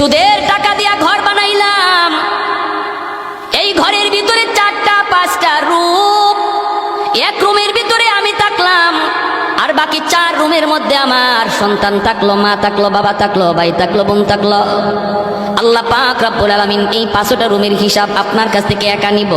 সুদের টাকা দিয়া ঘর বানাইলাম। এই ঘরের ভিতরে চারটা, পাঁচটা রুম। এক রুমের ভিতরে আমি থাকলাম, আর বাকি চার রুমের মধ্যে আমার সন্তান থাকল, মা থাকল, বাবা থাকল, ভাই থাকল, বোন থাকল। আল্লাহ পাক রব্বুল আলামিন এই পাঁচটা রুমের হিসাব আপনার কাছ থেকে একা নিব।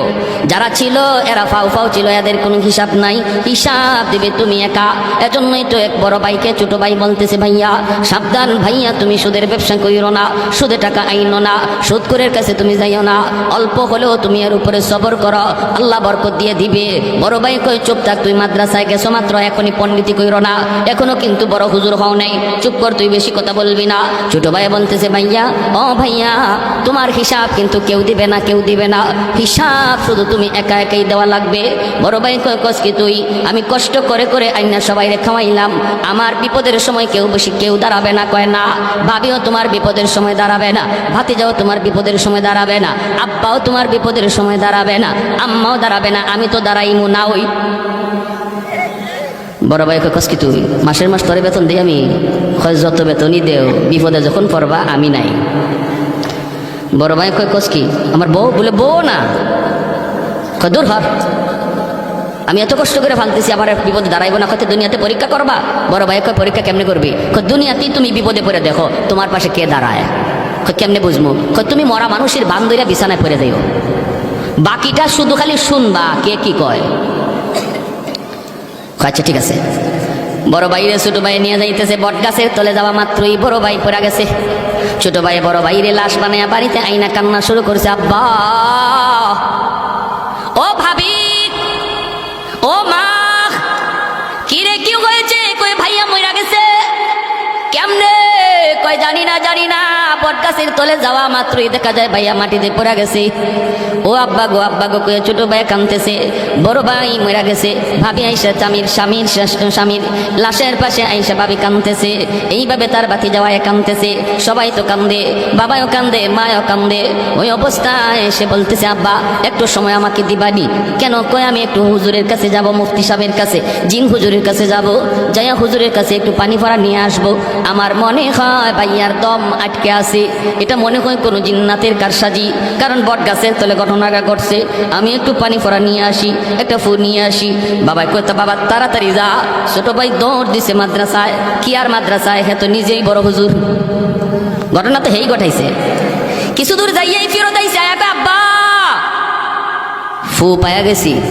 যারা ছিল, এরা ফাউ ফাউ ছিল, এদের কোনো হিসাব নাই। হিসাব দিবে তুমি একা। এজন্যই তো এক বড় ভাইকে ছোট ভাই বলতেছে, ভাইয়া, সাবধান ভাইয়া, তুমি সুদের ব্যবসা করিও না, সুদে টাকা আইনো না, সুদ করের কাছে তুমি যাইও না। অল্প হলেও তুমি এর উপরে সবর করো। আল্লাহ বরকত দিয়ে দিবে। বড় ভাই কই চুপ থাক, তুই মাদ্রাসায় গেছো মাত্র, এখনই পণ্ডিতি কইরো না। এখনও কিন্তু বড় হুজুর হও নাই। চুপ কর, তুই বেশি কথা বলবি না। ছোট ভাই বলতেছে, ভাইয়া, ও ভাইয়া তোমার হিসাব কিন্তু কেউ দিবে না, কেউ দিবে না। হিসাব শুধু তুমি একা একাই দেওয়া লাগবে। বড় ভাই কস কি তুই? আমি কষ্ট করে করে আইনা সবাই খাওয়াইলাম। আমার বিপদের সময় কেউ বেশি কেউ দাঁড়াবে না, কয়, না। ভাবিও তোমার বিপদের সময় দাঁড়াবে না। ভাতিজাও তোমার বিপদের সময় দাঁড়াবে না। আব্বাও তোমার বিপদের সময় দাঁড়াবে না। আম্মাও দাঁড়াবে না। আমি তো দাঁড়াইমু না ওই। বড় ভাই কস কি তুই? মাসের মাস তোরে বেতন দিই আমি? যত বেতনই দেও, বিপদে যখন পড়বা, আমি নাই। বড় ভাই কয় কস কি? আমার বউ? বলে বউ না। কয় দূর হর আমি এত কষ্ট করে ফালতেছি আবার বিপদে দাঁড়াইবো না। কত দুনিয়াতে পরীক্ষা করবা? বড় ভাই কয় পরীক্ষা কেমনে করবি? কয় দুনিয়াতেই তুমি বিপদে পড়ে দেখো তোমার পাশে কে দাঁড়ায়? কয় কেমনে বুঝব কয় তুমি মরা মানুষের বান্ধবীরা বিছানায় পড়ে যাইও। বাকিটা শুধু খালি শুনবা কে কি কয়, আচ্ছা ঠিক আছে। বড় ভাইরে ছোট ভাই নিয়ে যাইতেছে, বট গাছের তলে যাওয়া মাত্রই বড় ভাই পড়া গেছে। ছোট ভাই বড় ভাইরে লাশ বানায় বাড়িতে আইনা কান্না শুরু করছে, আব্বা! ও ভাবি! ও মা! কিরে, কি হয়েছে? কই ভাইয়া মইরা গেছে? কয়, জানি না জানি না, বটগাছের তলে যাওয়া মাত্রই দেখা যায় ভাইয়া মাটিতে পড়া গেছে। ও আব্বা গো আব্বা গো কয়ে ছোট ভাই কামতেছে বড় ভাই মরা গেছে। ভাবি আইসা স্বামীর স্বামীর স্বামীর লাশের পাশে আইসা ভাবি কামতেছে এইভাবে তার বাতি যাওয়ায় কামতেছে সবাই তো কান্দে বাবাও কান্দে, মায়ও কান্দে। ওই অবস্থায় এসে বলতেছে, আব্বা, একটু সময় আমাকে দিবানি। কেন? কয়, আমি একটু হুজুরের কাছে যাব, মুফতি সাহেবের কাছে, জিন হুজুরের কাছে যাব। যাইয়া হুজুরের কাছে একটু পানি ভরা নিয়ে আসব। আমার মনে হয় ভাইয়ার দম আটকে আছে। এটা মনে হয় কোনো জিন্নাতের কারসাজি। কারণ বট গাছের তলে ঘটনাটা ঘটছে। আমি একটু পানি ভরা নিয়ে আসি, একটা ফুল নিয়ে আসি। বাবাই কইতা বাবা, তাড়াতাড়ি যা। ছোট ভাই দৌড় দিছে মাদ্রাসায়। কি আর মাদ্রাসায়? হ্যাঁ তো নিজেই বড় হুজুর। ঘটনা তো হেই ঘটাইছে। কিছু দূর যাইয়াই ফেরত আইসে আব্বা! ফু পায়া গেছি।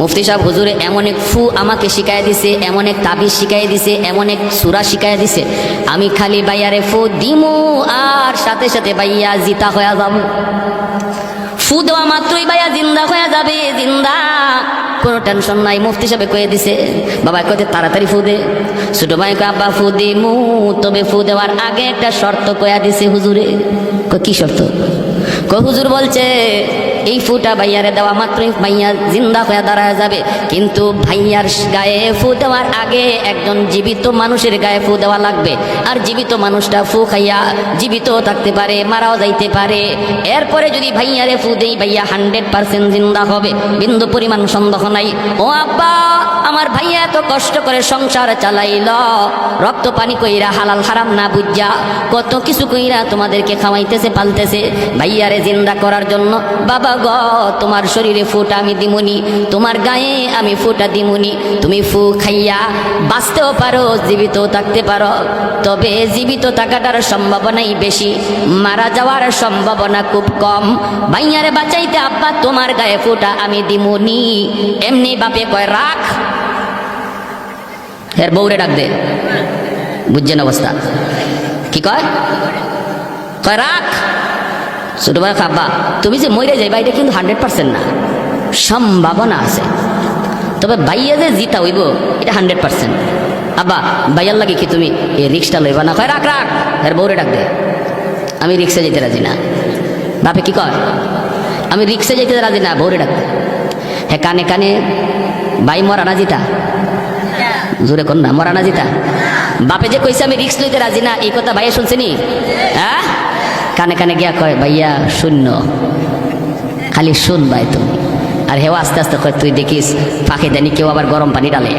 মুফতি সাহেব, হুজুরে, এমন এক ফু আমাকে শিখাই দিছে, এমন এক তাবিজ শিখাই দিছে, এমন এক সুরা শিখাই দিছে। আমি খালি বাইয়ারে ফু দিমু, আর সাথে সাথে বাইয়া জিতা হয়ে যাব। ফু দেওয়া মাত্রই বাইয়া জিন্দা হয়ে যাবে, জিন্দা। কোনো টেনশন নাই, মুফতি সাহেব কয়ে দিছে, বাবা কয়ে তাড়াতাড়ি ফু দে। ছোট ভাই কয়ে, আব্বা, ফু দিমু, তবে ফু দেওয়ার আগে একটা শর্ত কয়া দিছে হুজুরে। কি শর্ত? কয়, হুজুর বলছে এই ফুটা ভাইয়ারে দেওয়া মাত্রই ভাইয়া জিন্দা হয়ে দাঁড়ায় যাবে। কিন্তু ভাইয়ার গায়ে ফু দেওয়ার আগে একজন জীবিত মানুষের গায়ে ফু দেওয়া লাগবে। আর জীবিত মানুষটা ফু খাইয়া জীবিত থাকতে পারে, মারাও যাইতে পারে। এরপরে যদি ভাইয়ারে ফু দেই, ভাইয়া হান্ড্রেড পার্সেন্ট জিন্দা হবে। বিন্দু পরিমাণ সন্দেহ নাই। ও আব্বা, আমার ভাইয়া এত কষ্ট করে সংসার চালাইল। রক্ত পানি কইরা হালাল হারাম না বুঝা। কত কিছু কইরা তোমাদেরকে খাওয়াইতেছে, পালতেছে। ভাইয়ারে জিন্দা করার জন্য বাবা গ, তোমার শরীরে ফুটা আমি দিমুনি, তোমার গায়ে আমি ফুটা দিমুনি। তুমি ফু খাইয়া বাঁচতেও পারো, জীবিত থাকতে পারো। তবে জীবিত থাকাটার সম্ভাবনাই বেশি। মারা যাওয়ার সম্ভাবনা খুব কম। ভাইয়ারে বাঁচাইতে আব্বা, তোমার গায়ে ফুটা আমি দিমুনি। এমনি বাপে কয়, রাখ। এর বউরে ডাক দে। বুঝছেন অবস্থা? কি কয়? কয়, রাখ। ছোট ভাই খাব্বা তুমি যে মরে যাইবা, এটা কিন্তু হান্ড্রেড পার্সেন্ট না। সম্ভাবনা আছে। তবে বাইয়া যে জিতা হইব, এটা হান্ড্রেড পার্সেন্ট আব্বা বাইয়ার লাগে কি তুমি এই রিক্সটা লইবা না? কয়, রাখ রাখ, এর বউরে ডাক দে। আমি রিক্সা যেতে রাজি না। বাপে কি কর আমি রিক্সা যেতে রাজি না, বউরে ডাক দে। হ্যাঁ কানে কানে বাই মরা না জিতা? জোরে কর না মরা না জিতা? বাপে যে কইছে আমি রিক্স লইতে রাজি না, এই কথা ভাইয়া শুনছেনি হ্যাঁ? কানে কানে গিয়া কয়, ভাইয়া, শূন্য। খালি শুন ভাই তুমি। আর হেও আস্তে আস্তে কয়, তুই দেখিস, ফাঁকে জানি কেউ আবার গরম পানি ডালে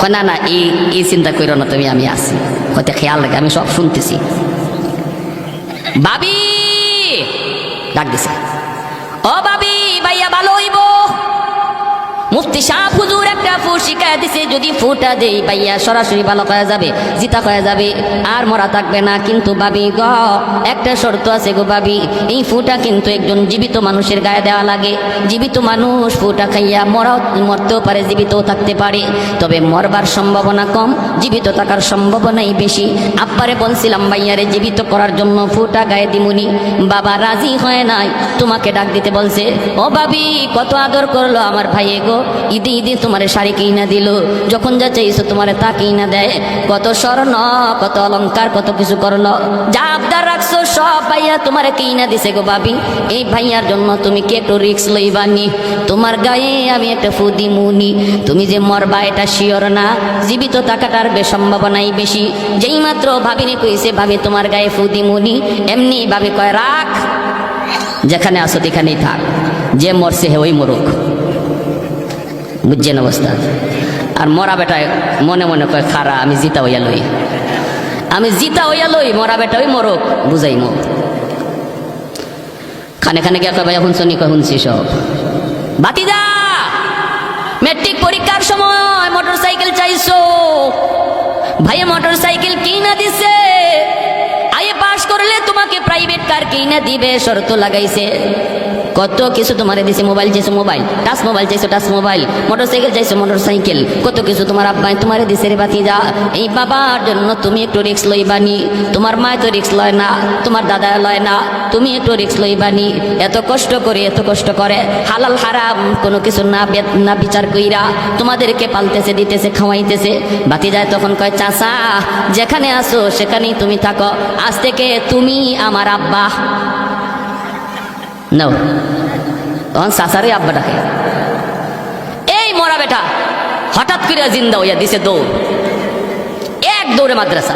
কয়, না না, এই এই চিন্তা করো না তুমি, আমি আসি হয়তো খেয়াল রাখে, আমি সব শুনতেছি। বাবি ডাক দিছে। ও বাবি ভাইয়া ভালো? মুফতি শাহ হুজুর একটা ফু শিখায় দিছে, যদি ফুটা দেই ভাইয়া সরাসরি ভালো করা যাবে, জিতা করা যাবে। আর মরা থাকবে না কিন্তু ভাবি গ, একটা শর্ত আছে গো ভাবি, এই ফুটা কিন্তু একজন জীবিত মানুষের গায়ে দেওয়া লাগে। জীবিত মানুষ ফুটা খাইয়া মরা, মরতেও পারে, জীবিতও থাকতে পারে। তবে মরবার সম্ভাবনা কম, জীবিত থাকার সম্ভাবনাই বেশি। আব্বারে বলছিলাম, ভাইয়ারে, জীবিত করার জন্য ফুটা গায়ে দিমুনি। বাবা রাজি হয় নাই। তোমাকে ডাক দিতে বলছে, ও ভাবি, কত আদর করল আমার ভাইয়ে গো। ঈদে ঈদে তোমার শাড়ি কিনা দিল। যখন যা চাইছো তোমার তা কিনা দেয়। কত স্বর্ণ, কত অলংকার, কত কিছু করল। যা আবদার রাখছো, সব ভাইয়া তোমার কিনা দিছে গো ভাবি। এই ভাইয়ার জন্য তুমি কি একটু রিক্স লইবানি তোমার গায়ে আমি একটা ফুদি মুনি তুমি যে মরবা, এটা শিওর না। জীবিত থাকাটার বেশ সম্ভাবনাই বেশি। যেই মাত্র ভাবিনি কইছে ভাবি তোমার গায়ে ফুদি মুনি এমনি ভাবি কয়, রাখ। যেখানে আসো সেখানেই থাক। যে মরছে, হে ওই মরুক। বুঝছেন অবস্থা? আর মরা বেটায় মনে মনে কয়, খারা, আমি জিতা হইয়া লই। আমি জিতা হইয়া লই, মরা বেটা ওই মরক বুঝাই মো খানে খানে গিয়া কয়, ভাইয়া শুনছো নি? কয়, শুনছি সব। বাতিদা মেট্রিক পরীক্ষার সময় মোটর সাইকেল চাইছো। ভাইয়া মোটর সাইকেল কিনা দিছে। আইয়ে পাস করলে তোমাকে প্রাইভেট কার কিনা দিবে, শর্ত লাগাইছে। কত কিছু তোমারে দিছে, মোবাইল চাইছো মোবাইল, টাচ মোবাইল চাইছো টাচ মোবাইল মোটর সাইকেল চাইছো মোটর সাইকেল কত কিছু তোমার আব্বাই তোমারে দিছে রে বাতি যা এই বাবার জন্য তুমি একটু রিক্স লইবানি তোমার মা তো রিক্স লয় না, তোমার দাদা লয় না, তুমি একটু রিক্স লইবানি এত কষ্ট করে, এত কষ্ট করে, হালাল হারাম কোনো কিছু না না বিচার কইরা তোমাদেরকে পালতেছে, দিতেছে, খাওয়াইতেছে। বাতি যায় তখন কয় চাষা যেখানে আসো সেখানেই তুমি থাকো। আজ থেকে তুমি আমার আব্বা। নাও তখন চাষারই আব্বা ডাকে, এই মরা বেটা, হঠাৎ করে জিন্দা হইয়া দিছে দৌড়। এক দৌড়ে মাদ্রাসা।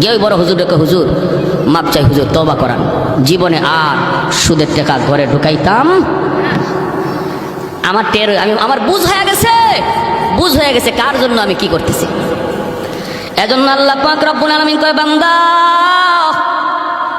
গিয়ে বড় হুজুর ডেকে, হুজুর, মাপ চাই, হুজুর তবা করান। জীবনে আর সুদের টাকা ঘরে ঢুকাইতাম। আমার টের আমি, আমার বুঝ হয়ে গেছে। বুঝ হয়ে গেছে, কার জন্য আমি কি করতেছি? এজন্য আল্লাহ পাক রব্বুল আলামিন কয়, বান্দা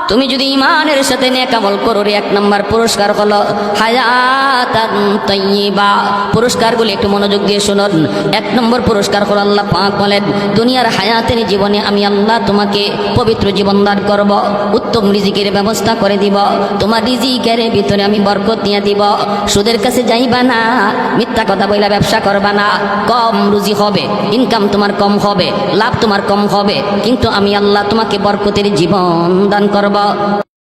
তুমি যদি ইমানের সাথে নেক আমল করো রে, এক নম্বর পুরস্কার হলো হায়াতান তাইয়্যিবা পুরস্কারগুলি একটু মনোযোগ দিয়ে শুনুন। এক নম্বর পুরস্কার হলো আল্লাহ পাক বলেন, দুনিয়ার হায়াতের জীবনে আমি আল্লাহ তোমাকে পবিত্র জীবন দান করব, উত্তম রিজিকের ব্যবস্থা করে দিব, তোমার রিজিকের ভিতরে আমি বরকত দিয়ে দিব। সুদের কাছে যাইবা না, মিথ্যা কথা বইলা ব্যবসা করবা না। কম রুজি হবে ইনকাম তোমার কম হবে, লাভ তোমার কম হবে, কিন্তু আমি আল্লাহ তোমাকে বরকতের জীবন দান করব। বাবা